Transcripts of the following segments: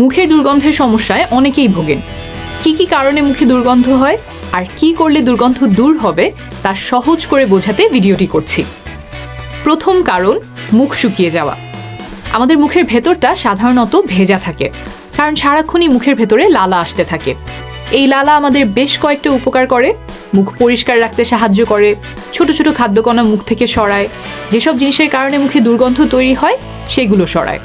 মুখের দুর্গন্ধের সমস্যায় অনেকেই ভোগেন। কি কি কারণে মুখে দুর্গন্ধ হয় আর কি করলে দুর্গন্ধ দূর হবে তা সহজ করে বোঝাতে ভিডিওটি করছি। প্রথম কারণ, মুখ শুকিয়ে যাওয়া। আমাদের মুখের ভেতরটা সাধারণত ভেজা থাকে, কারণ সারাক্ষণই মুখের ভেতরে লালা আসতে থাকে। এই লালা আমাদের বেশ কয়েকটা উপকার করে। মুখ পরিষ্কার রাখতে সাহায্য করে, ছোট ছোট খাদ্যকণা মুখ থেকে সরায়। যেসব জিনিসের কারণে মুখে দুর্গন্ধ তৈরি হয়, সেগুলো সরায়।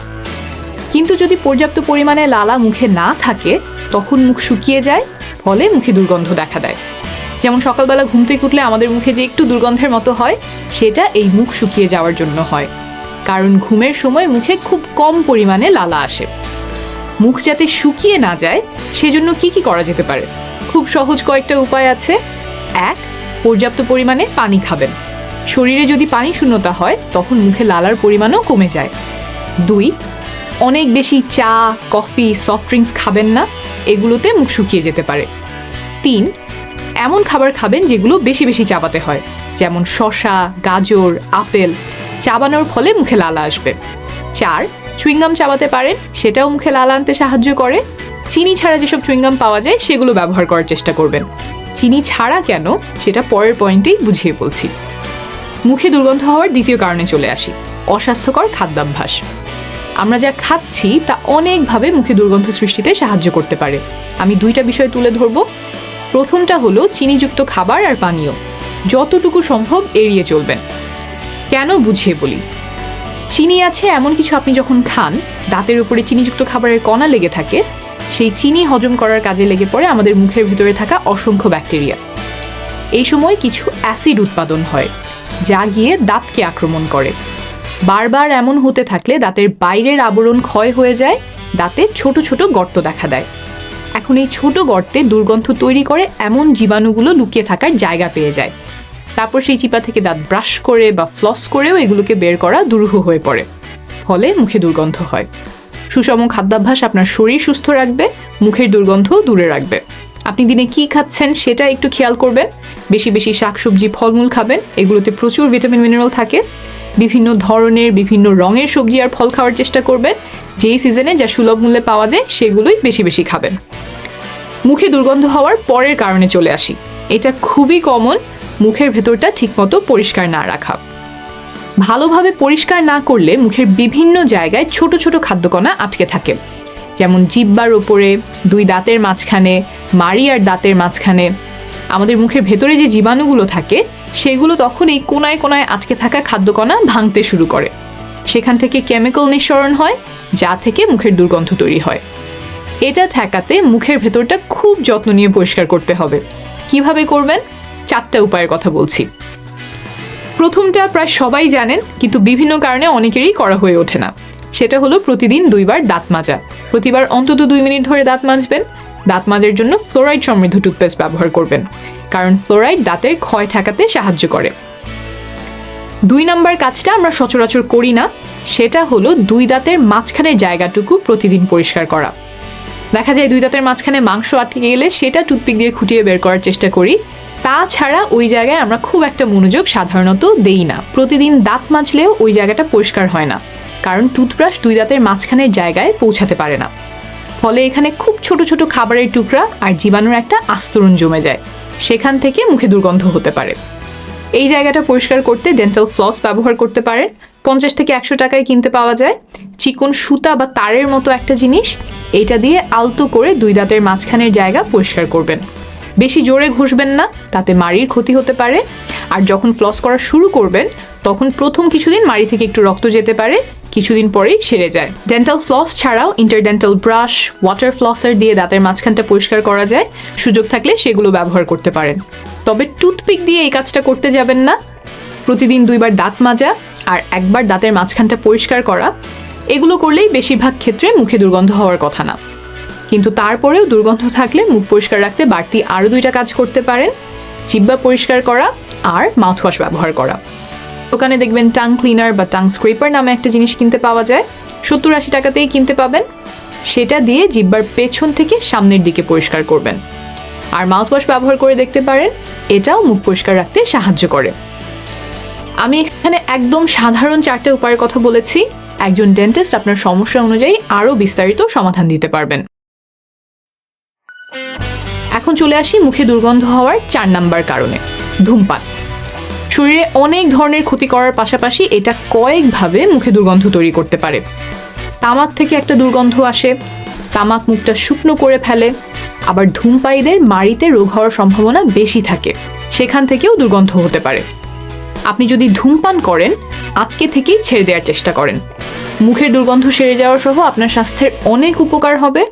কিন্তু যদি পর্যাপ্ত পরিমাণে লালা মুখে না থাকে, তখন মুখ শুকিয়ে যায়, ফলে মুখে দুর্গন্ধ দেখা দেয়। যেমন সকালবেলা ঘুম থেকে উঠলে আমাদের মুখে যে একটু দুর্গন্ধের মতো হয়, সেটা এই মুখ শুকিয়ে যাওয়ার জন্য হয়। কারণ ঘুমের সময় মুখে খুব কম পরিমাণে লালা আসে। মুখ যাতে শুকিয়ে না যায়, সেজন্য কি কি করা যেতে পারে? খুব সহজ কয়েকটা উপায় আছে। এক, পর্যাপ্ত পরিমাণে পানি খাবেন। শরীরে যদি পানি শূন্যতা হয়, তখন মুখে লালার পরিমাণও কমে যায়। দুই অনেক বেশি চা, কফি সফট ড্রিঙ্কস খাবেন না, এগুলোতে মুখ শুকিয়ে যেতে পারে। তিন, এমন খাবার খাবেন যেগুলো বেশি বেশি চাবাতে হয়, যেমন শশা গাজর, আপেল। চাবানোর ফলে মুখে লালা আসবে। চার, চুইংগাম চাবাতে পারেন, সেটাও মুখে লালা আনতে সাহায্য করে। চিনি ছাড়া যেসব চুইংগাম পাওয়া যায়, সেগুলো ব্যবহার করার চেষ্টা করবেন। চিনি ছাড়া কেন? সেটা পরের পয়েন্টেই বুঝিয়ে বলছি। মুখে দুর্গন্ধ হওয়ার দ্বিতীয় কারণে চলে আসি, অস্বাস্থ্যকর খাদ্যাভ্যাস। আমরা যা খাচ্ছি তা অনেকভাবে মুখে দুর্গন্ধ সৃষ্টিতে সাহায্য করতে পারে। আমি দুইটা বিষয় তুলে ধরব। প্রথমটা হলো চিনিযুক্ত খাবার আর পানীয়। যতটুকু সম্ভব এড়িয়ে চলবেন। কেন বুঝিয়ে বলি? চিনি আছে এমন কিছু আপনি যখন খান, দাঁতের উপরে চিনিযুক্ত খাবারের কণা লেগে থাকে, সেই চিনি হজম করার কাজে লেগে পড়ে আমাদের মুখের ভেতরে থাকা অসংখ্য ব্যাকটেরিয়া। এই সময় কিছু অ্যাসিড উৎপাদন হয়, যা গিয়ে দাঁতকে আক্রমণ করে। বারবার এমন হতে থাকলে দাঁতের বাইরের আবরণ ক্ষয় হয়ে যায়, দাঁতে ছোট ছোট গর্ত দেখা দেয়। এখন এই ছোট গর্তে দুর্গন্ধ তৈরি করে এমন জীবাণুগুলো লুকিয়ে থাকার জায়গা পেয়ে যায়। তারপর সেই চিপা থেকে দাঁত ব্রাশ করে বা ফ্লস করেও এগুলোকে বের করা দুরূহ হয়ে পড়ে। ফলে মুখে দুর্গন্ধ হয়। সুষম খাদ্যাভ্যাস আপনার শরীর সুস্থ রাখবে, মুখের দুর্গন্ধ দূরে রাখবে। আপনি দিনে কি খাচ্ছেন সেটা একটু খেয়াল করবেন। বেশি বেশি শাকসবজি, ফলমূল খাবেন, এগুলোতে প্রচুর ভিটামিন মিনারেল থাকে। বিভিন্ন ধরনের, বিভিন্ন রঙের সবজি আর ফল খাওয়ার চেষ্টা করবেন। যেই সিজনে যা সুলভ মূল্যে পাওয়া যায়, সেগুলোই বেশি বেশি খাবেন। মুখে দুর্গন্ধ হওয়ার পরের কারণে চলে আসি। এটা খুবই কমন মুখের ভেতরটা ঠিকমতো পরিষ্কার না রাখা। ভালোভাবে পরিষ্কার না করলে মুখের বিভিন্ন জায়গায় ছোট ছোট খাদ্যকণা আটকে থাকে। যেমন জিব্বার ওপরে, দুই দাঁতের মাঝখানে, মাড়ি আর দাঁতের মাঝখানে। আমাদের মুখের ভেতরে যে জীবাণুগুলো থাকে সেগুলো তখন এই কোনায় কোনায় আটকে থাকা খাদ্যকণা ভাঙতে শুরু করে। সেখান থেকে কেমিক্যাল নিঃসরণ হয়, যা থেকে মুখের দুর্গন্ধ তৈরি হয়। এটা ঠেকাতে মুখের ভেতরটা খুব যত্ন নিয়ে পরিষ্কার করতে হবে। কীভাবে করবেন? চারটা উপায়ের কথা বলছি। প্রথমটা প্রায় সবাই জানেন, কিন্তু বিভিন্ন কারণে অনেকেরই করা হয়ে ওঠে না। সেটা হলো প্রতিদিন দুইবার দাঁত মাজা। প্রতিবার অন্তত দুই মিনিট ধরে দাঁত মাজবেন। দাঁত মাজার জন্য ফ্লোরাইড সমৃদ্ধ টুথপেস্ট ব্যবহার করবেন। কারণ ফ্লোরাইড দাঁতের ক্ষয় ঠেকাতে সাহায্য করে। দুই নাম্বার কাজটা আমরা সচরাচর করি না, সেটা হলো দুই দাঁতের মাঝখানের জায়গাটুকু প্রতিদিন পরিষ্কার করা। দেখা যায় দুই দাঁতের মাঝখানে মাংস আটকে গেলে সেটা টুথপিক দিয়ে খুঁটিয়ে বের করার চেষ্টা করি। তাছাড়া ওই জায়গায় আমরা খুব একটা মনোযোগ সাধারণত দেই না। প্রতিদিন দাঁত মাজলেও ওই জায়গাটা পরিষ্কার হয় না, কারণ টুথব্রাশ দুই দাঁতের মাঝখানের জায়গায় পৌঁছাতে পারে না। ফলে এখানে খুব ছোট ছোট খাবারের টুকরা আর জীবাণুর একটা আস্তরণ জমে যায়। সেখান থেকে মুখে দুর্গন্ধ হতে পারে। এই জায়গাটা পরিষ্কার করতে ডেন্টাল ফ্লস ব্যবহার করতে পারেন। পঞ্চাশ থেকে একশো টাকায় কিনতে পাওয়া যায়। চিকন সুতা বা তারের মতো একটা জিনিস। এইটা দিয়ে আলতো করে দুই দাঁতের মাঝখানের জায়গা পরিষ্কার করবেন। বেশি জোরে ঘষবেন না, তাতে মাড়ির ক্ষতি হতে পারে। আর যখন ফ্লস করা শুরু করবেন, তখন প্রথম কিছুদিন মাড়ি থেকে একটু রক্ত যেতে পারে। কিছুদিন পরেই সেরে যায়। ডেন্টাল ফ্লস ছাড়াও ইন্টারডেন্টাল ব্রাশ ওয়াটার ফ্লসার দিয়ে দাঁতের মাঝখানটা পরিষ্কার করা যায়। সুযোগ থাকলে সেগুলো ব্যবহার করতে পারেন। তবে টুথপিক দিয়ে এই কাজটা করতে যাবেন না। প্রতিদিন দুইবার দাঁত মাজা আর একবার দাঁতের মাঝখানটা পরিষ্কার করা, এগুলো করলেই বেশিরভাগ ক্ষেত্রে মুখে দুর্গন্ধ হওয়ার কথা না। কিন্তু তারপরেও দুর্গন্ধ থাকলে মুখ পরিষ্কার রাখতে বাড়তি আরও দুইটা কাজ করতে পারেন। জিব্বা পরিষ্কার করা আর মাউথওয়াশ ব্যবহার করা। দোকানে দেখবেন টাং ক্লিনার বা টাং স্ক্রেপার নামে একটা জিনিস কিনতে পাওয়া যায়? সত্তর আশি টাকাতেই কিনতে পাবেন। সেটা দিয়ে জিব্বার পেছন থেকে সামনের দিকে পরিষ্কার করবেন। আর মাউথওয়াশ ব্যবহার করে দেখতে পারেন, এটাও মুখ পরিষ্কার রাখতে সাহায্য করে। আমি এখানে একদম সাধারণ চারটে উপায়ের কথা বলেছি। একজন ডেন্টিস্ট আপনার সমস্যা অনুযায়ী আরও বিস্তারিত সমাধান দিতে পারবেন। এখন চলে আসি মুখে দুর্গন্ধ হওয়ার চার নাম্বার কারণে, ধূমপান। শরীরে অনেক ধরনের ক্ষতি করার পাশাপাশি এটা কয়েকভাবে মুখে দুর্গন্ধ তৈরি করতে পারে। তামাক থেকে একটা দুর্গন্ধ আসে, তামাক মুখটা শুকনো করে ফেলে, আবার ধূমপায়ীদের মাড়িতে রোগ হওয়ার সম্ভাবনা বেশি থাকে, সেখান থেকেও দুর্গন্ধ হতে পারে। আপনি যদি ধূমপান করেন, আজকে থেকেই ছেড়ে দেওয়ার চেষ্টা করেন। মুখের দুর্গন্ধ সেরে যাওয়া সহ আপনার স্বাস্থ্যের অনেক উপকার হবে।